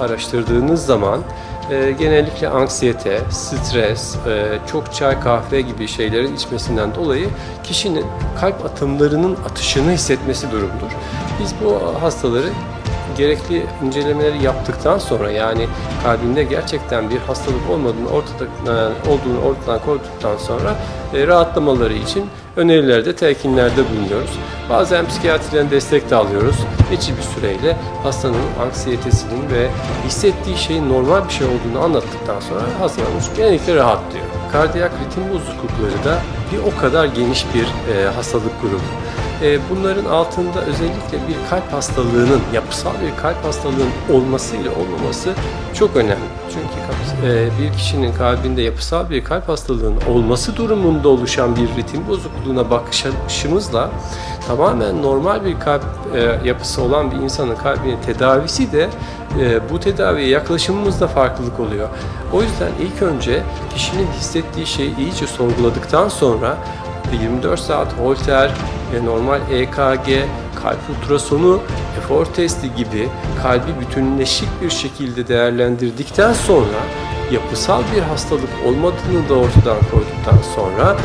araştırdığınız zaman e, genellikle anksiyete, stres, e, çok çay kahve gibi şeylerin içmesinden dolayı kişinin kalp atımlarının atışını hissetmesi durumdur. Biz bu hastaları gerekli incelemeleri yaptıktan sonra yani kalbinde gerçekten bir hastalık olmadığını ortada e, olduğunu ortadan koyduktan sonra e, rahatlamaları için önerilerde, telkinlerde bulunuyoruz. Bazen psikiyatriden destek de alıyoruz. Geçici bir süreyle hastanın anksiyetesinin ve hissettiği şeyin normal bir şey olduğunu anlattıktan sonra hastamız genellikle rahatlıyor. Kardiyak ritim bozuklukları da bir o kadar geniş bir e, hastalık grubu. E, bunların altında özellikle bir kalp hastalığının, yapısal bir kalp hastalığının olması ile olmaması çok önemli. Çünkü e, bir kişinin kalbinde yapısal bir kalp hastalığının olması durumunda oluşan bir ritim bozukluğuna bakış açımızla tamamen normal bir kalp e, yapısı olan bir insanın kalbinin tedavisi de e, bu tedaviye yaklaşımımızda farklılık oluyor. O yüzden ilk önce kişinin hissettiği şeyi iyice sorguladıktan sonra 24 saat Holter, normal EKG, kalp ultrasonu, efor testi gibi kalbi bütünleşik bir şekilde değerlendirdikten sonra yapısal bir hastalık olmadığını da ortadan koyduktan sonra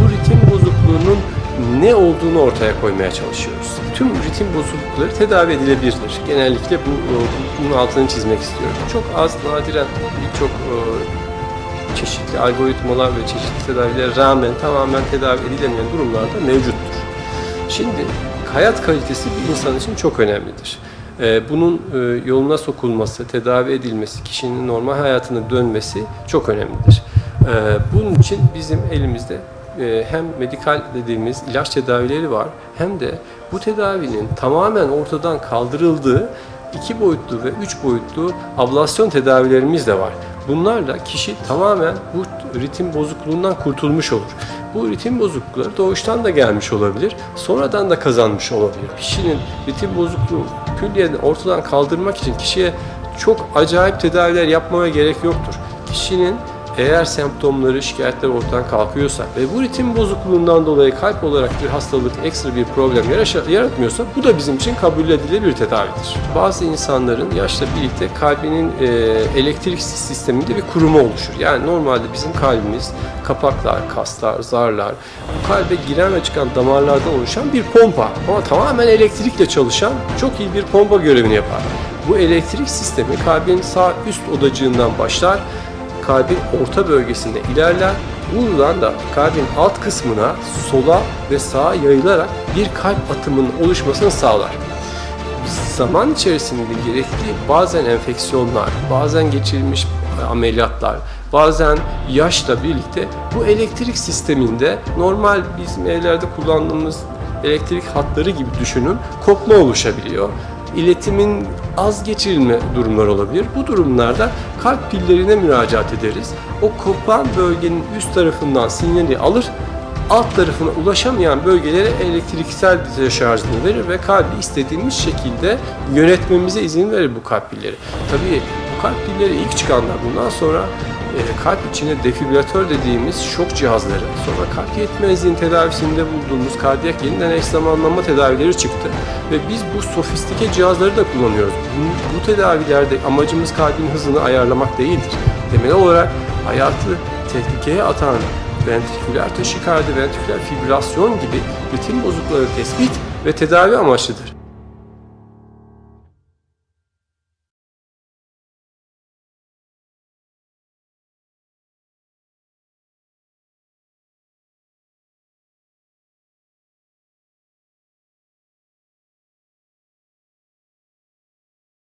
bu ritim bozukluğunun ne olduğunu ortaya koymaya çalışıyoruz. Tüm ritim bozuklukları tedavi edilebilirdir. Genellikle bu, bunun altını çizmek istiyorum. Çok az nadiren birçok e, çeşitli algoritmalar ve çeşitli tedavilere rağmen tamamen tedavi edilemeyen durumlarda mevcuttur. Şimdi hayat kalitesi bir insan için çok önemlidir. Ee, Bunun e, yoluna sokulması, tedavi edilmesi, kişinin normal hayatına dönmesi çok önemlidir. Ee, Bunun için bizim elimizde e, hem medikal dediğimiz ilaç tedavileri var hem de bu tedavinin tamamen ortadan kaldırıldığı iki boyutlu ve üç boyutlu ablasyon tedavilerimiz de var. Bunlarla kişi tamamen bu ritim bozukluğundan kurtulmuş olur. Bu ritim bozuklukları doğuştan da gelmiş olabilir, sonradan da kazanmış olabilir. Kişinin ritim bozukluğu külliyen ortadan kaldırmak için kişiye çok acayip tedaviler yapmaya gerek yoktur. Kişinin eğer semptomları, şikayetler ortadan kalkıyorsa ve bu ritim bozukluğundan dolayı kalp olarak bir hastalık, ekstra bir problem yaratmıyorsa bu da bizim için kabul edilebilir bir tedavidir. Bazı insanların yaşla birlikte kalbinin e, elektrik sisteminde bir kuruma oluşur. Yani normalde bizim kalbimiz kapaklar, kaslar, zarlar, bu kalbe giren ve çıkan damarlardan oluşan bir pompa. Ama tamamen elektrikle çalışan çok iyi bir pompa görevini yapar. Bu elektrik sistemi kalbin sağ üst odacığından başlar kalbin orta bölgesinde ilerler. Buradan da kalbin alt kısmına sola ve sağa yayılarak bir kalp atımının oluşmasını sağlar. Zaman içerisinde gerekli bazen enfeksiyonlar, bazen geçirilmiş ameliyatlar, bazen yaşla birlikte bu elektrik sisteminde normal bizim evlerde kullandığımız elektrik hatları gibi düşünün kopma oluşabiliyor iletimin az geçirilme durumları olabilir. Bu durumlarda kalp pillerine müracaat ederiz. O kopan bölgenin üst tarafından sinyali alır, alt tarafına ulaşamayan bölgelere elektriksel şarjını verir ve kalbi istediğimiz şekilde yönetmemize izin verir bu kalp pilleri. Tabii kalp pilleri ilk çıkanlar bundan sonra e, kalp içine defibrilatör dediğimiz şok cihazları, sonra kalp yetmezliğin tedavisinde bulduğumuz kardiyak yeniden eş zamanlama tedavileri çıktı. Ve biz bu sofistike cihazları da kullanıyoruz. Bu, bu tedavilerde amacımız kalbin hızını ayarlamak değildir. Temel olarak hayatı tehlikeye atan ventriküler taşikardi, ventriküler fibrilasyon gibi ritim bozuklukları tespit ve tedavi amaçlıdır.